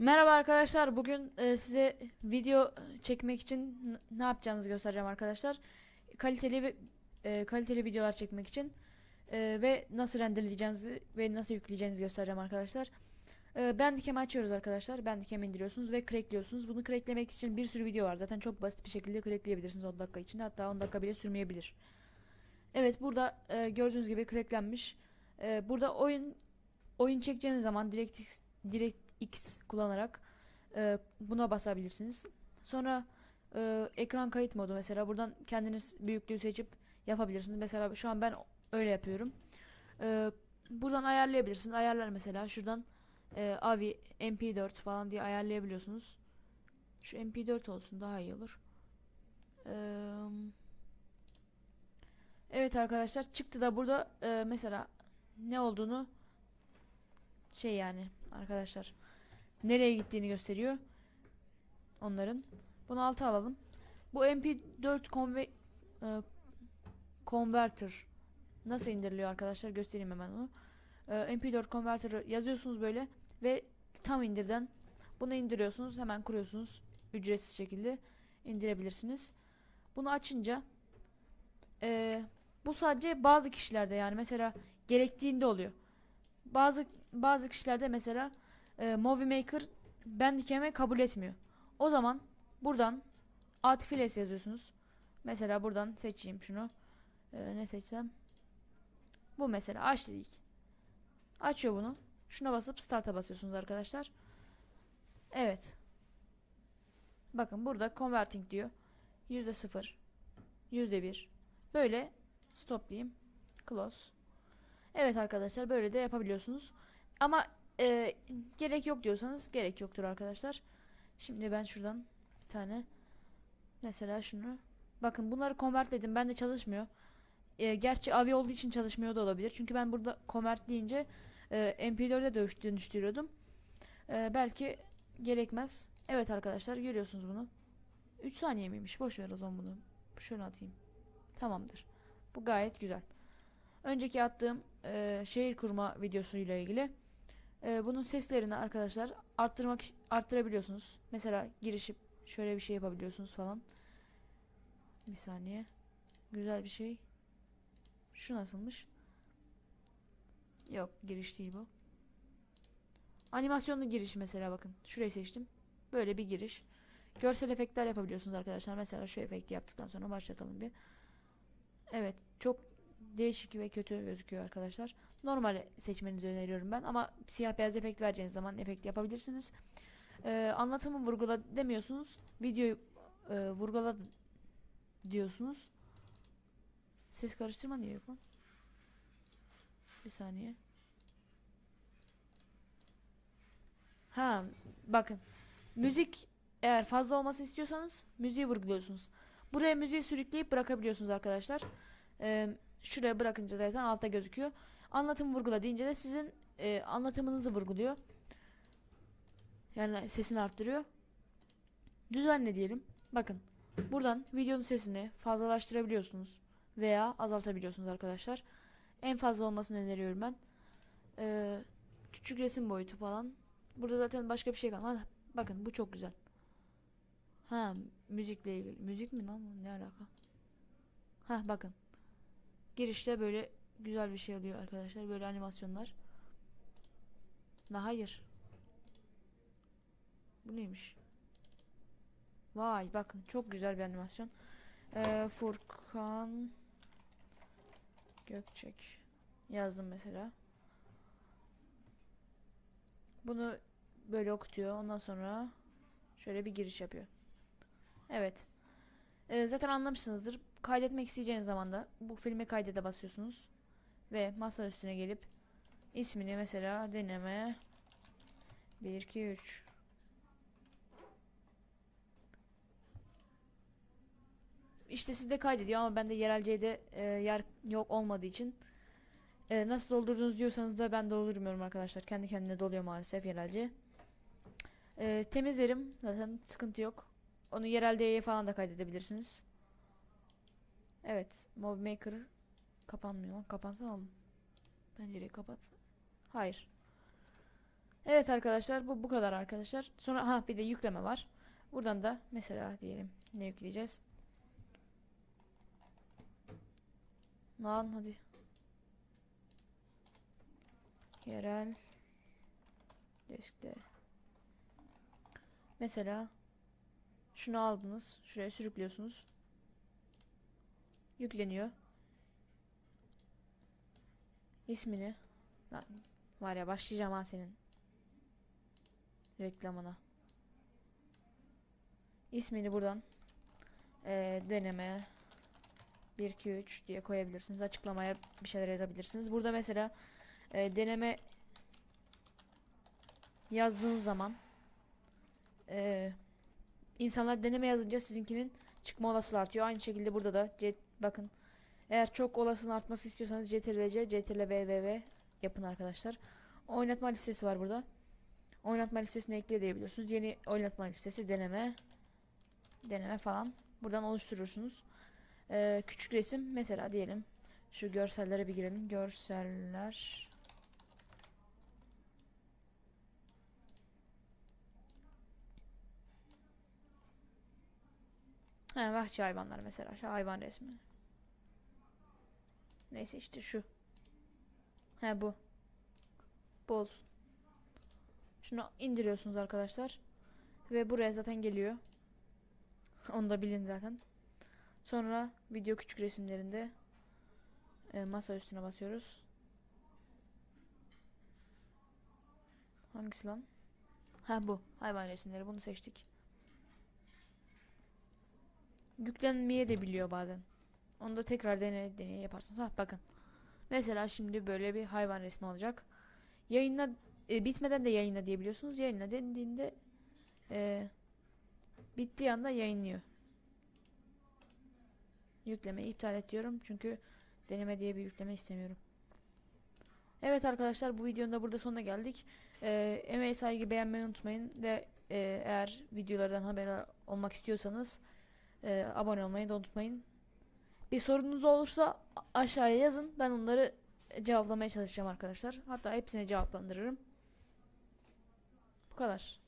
Merhaba arkadaşlar. Bugün e, size video çekmek için ne yapacağınızı göstereceğim arkadaşlar. Kaliteli e, kaliteli videolar çekmek için e, ve nasıl renderleyeceğinizi ve nasıl yükleyeceğinizi göstereceğim arkadaşlar. E, Bandicam'ı açıyoruz arkadaşlar. Bandicam'ı indiriyorsunuz ve crackliyorsunuz. Bunu cracklemek için bir sürü video var. Zaten çok basit bir şekilde crackleyebilirsiniz 10 dakika içinde. Hatta 10 dakika bile sürmeyebilir. Evet burada e, gördüğünüz gibi cracklenmiş. E, burada oyun oyun çekeceğiniz zaman DirectX DirectX kullanarak e, buna basabilirsiniz. Sonra e, ekran kayıt modu mesela buradan kendiniz büyüklüğü seçip yapabilirsiniz. Mesela şu an ben öyle yapıyorum. E, buradan ayarlayabilirsiniz. Ayarlar mesela şuradan e, AVI MP4 falan diye ayarlayabiliyorsunuz. Şu MP4 olsun daha iyi olur. E, evet arkadaşlar çıktı da burada e, mesela ne olduğunu şey yani arkadaşlar nereye gittiğini gösteriyor onların. Bunu alta alalım. Bu MP4 conve e, converter nasıl indiriliyor arkadaşlar göstereyim hemen onu. E, MP4 converter yazıyorsunuz böyle ve tam indirden bunu indiriyorsunuz hemen kuruyorsunuz ücretsiz şekilde indirebilirsiniz. Bunu açınca e, bu sadece bazı kişilerde yani mesela gerektiğinde oluyor. Bazı bazı kişilerde mesela e, Movie Maker Bandicam'e kabul etmiyor. O zaman buradan Artifiles yazıyorsunuz. Mesela buradan seçeyim şunu. E, ne seçsem? Bu mesela aç dedik. Açıyor bunu. Şuna basıp start'a basıyorsunuz arkadaşlar. Evet. Bakın burada converting diyor. Yüzde sıfır. Yüzde bir. Böyle stop diyeyim. Close. Evet arkadaşlar böyle de yapabiliyorsunuz. Ama e, gerek yok diyorsanız gerek yoktur arkadaşlar. Şimdi ben şuradan bir tane mesela şunu bakın bunları convertledim. Ben de çalışmıyor. E, gerçi AVI olduğu için çalışmıyor da olabilir. Çünkü ben burada convert deyince e, MP4'e dönüş- dönüştürüyordum. E, belki gerekmez. Evet arkadaşlar görüyorsunuz bunu. 3 saniye miymiş? Boş ver o zaman bunu. Şunu atayım. Tamamdır. Bu gayet güzel. Önceki attığım e, şehir kurma videosuyla ilgili. E, bunun seslerini arkadaşlar arttırmak arttırabiliyorsunuz. Mesela girişip şöyle bir şey yapabiliyorsunuz falan. Bir saniye. Güzel bir şey. Şu nasılmış? Yok giriş değil bu. Animasyonlu giriş mesela bakın. Şurayı seçtim. Böyle bir giriş. Görsel efektler yapabiliyorsunuz arkadaşlar. Mesela şu efekti yaptıktan sonra başlatalım bir. Evet çok değişik ve kötü gözüküyor arkadaşlar. Normal seçmenizi öneriyorum ben ama siyah beyaz efekt vereceğiniz zaman efekt yapabilirsiniz. Ee, anlatımı vurgula demiyorsunuz. Videoyu e, vurgula diyorsunuz. Ses karıştırma niye yok lan? Bir saniye. Ha bakın. Müzik eğer fazla olması istiyorsanız müziği vurguluyorsunuz. Buraya müziği sürükleyip bırakabiliyorsunuz arkadaşlar. Ee, şuraya bırakınca zaten altta gözüküyor. Anlatım vurgula deyince de sizin e, anlatımınızı vurguluyor. Yani sesini arttırıyor. Düzenle diyelim. Bakın. Buradan videonun sesini fazlalaştırabiliyorsunuz veya azaltabiliyorsunuz arkadaşlar. En fazla olmasını öneriyorum ben. Ee, küçük resim boyutu falan. Burada zaten başka bir şey kalmadı. Bakın bu çok güzel. Ha müzikle ilgili. Müzik mi lan bu? Ne alaka? Ha bakın. Girişte böyle güzel bir şey oluyor arkadaşlar. Böyle animasyonlar. La hayır. Bu neymiş? Vay bakın çok güzel bir animasyon. Ee, Furkan Gökçek yazdım mesela. Bunu böyle okutuyor. Ondan sonra şöyle bir giriş yapıyor. Evet. Ee, zaten anlamışsınızdır. Kaydetmek isteyeceğiniz zaman da bu filmi kaydede basıyorsunuz. Ve masa üstüne gelip ismini mesela deneme 1 2 3 İşte sizde kaydediyor ama bende yerel C'de e, yer yok olmadığı için e, nasıl doldurdunuz diyorsanız da ben doldurmuyorum arkadaşlar. Kendi kendine doluyor maalesef yerel C. E, temizlerim zaten sıkıntı yok. Onu yerel D'ye falan da kaydedebilirsiniz. Evet, Movie Maker kapanmıyor lan. Kapansana oğlum. Pencereyi kapat. Hayır. Evet arkadaşlar bu bu kadar arkadaşlar. Sonra ha bir de yükleme var. Buradan da mesela diyelim ne yükleyeceğiz? Lan hadi. Yerel deskte. Mesela şunu aldınız. Şuraya sürüklüyorsunuz. Yükleniyor. İsmini var ya başlayacağım ha senin reklamına. İsmini buradan eee, deneme 1 2 3 diye koyabilirsiniz. Açıklamaya bir şeyler yazabilirsiniz. Burada mesela eee, deneme yazdığınız zaman eee, insanlar deneme yazınca sizinkinin çıkma olasılığı artıyor. Aynı şekilde burada da bakın eğer çok olasılığın artması istiyorsanız CTRL-C, CTRL-V, yapın arkadaşlar. Oynatma listesi var burada. Oynatma listesine ekle diyebiliyorsunuz. Yeni oynatma listesi deneme deneme falan. Buradan oluşturursunuz. Ee, küçük resim mesela diyelim. Şu görsellere bir girelim. Görseller. Ha, vahşi hayvanlar mesela. Şu hayvan resmi. Neyse işte şu. He bu. Bu olsun. Şunu indiriyorsunuz arkadaşlar. Ve buraya zaten geliyor. Onu da bilin zaten. Sonra video küçük resimlerinde e, masa üstüne basıyoruz. Hangisi lan? Ha bu. Hayvan resimleri. Bunu seçtik. Yüklenmeye de biliyor bazen. Onu da tekrar deney deney yaparsınız. Ha bakın. Mesela şimdi böyle bir hayvan resmi olacak. Yayınla e, bitmeden de yayınla diyebiliyorsunuz. Yayınla dendiğinde e, bittiği anda yayınlıyor. Yüklemeyi iptal et. Çünkü deneme diye bir yükleme istemiyorum. Evet arkadaşlar bu videonun da burada sonuna geldik. E, emeğe saygı beğenmeyi unutmayın. Ve e, eğer videolardan haber olmak istiyorsanız e, abone olmayı da unutmayın. Bir sorunuz olursa aşağıya yazın. Ben onları cevaplamaya çalışacağım arkadaşlar. Hatta hepsini cevaplandırırım. Bu kadar.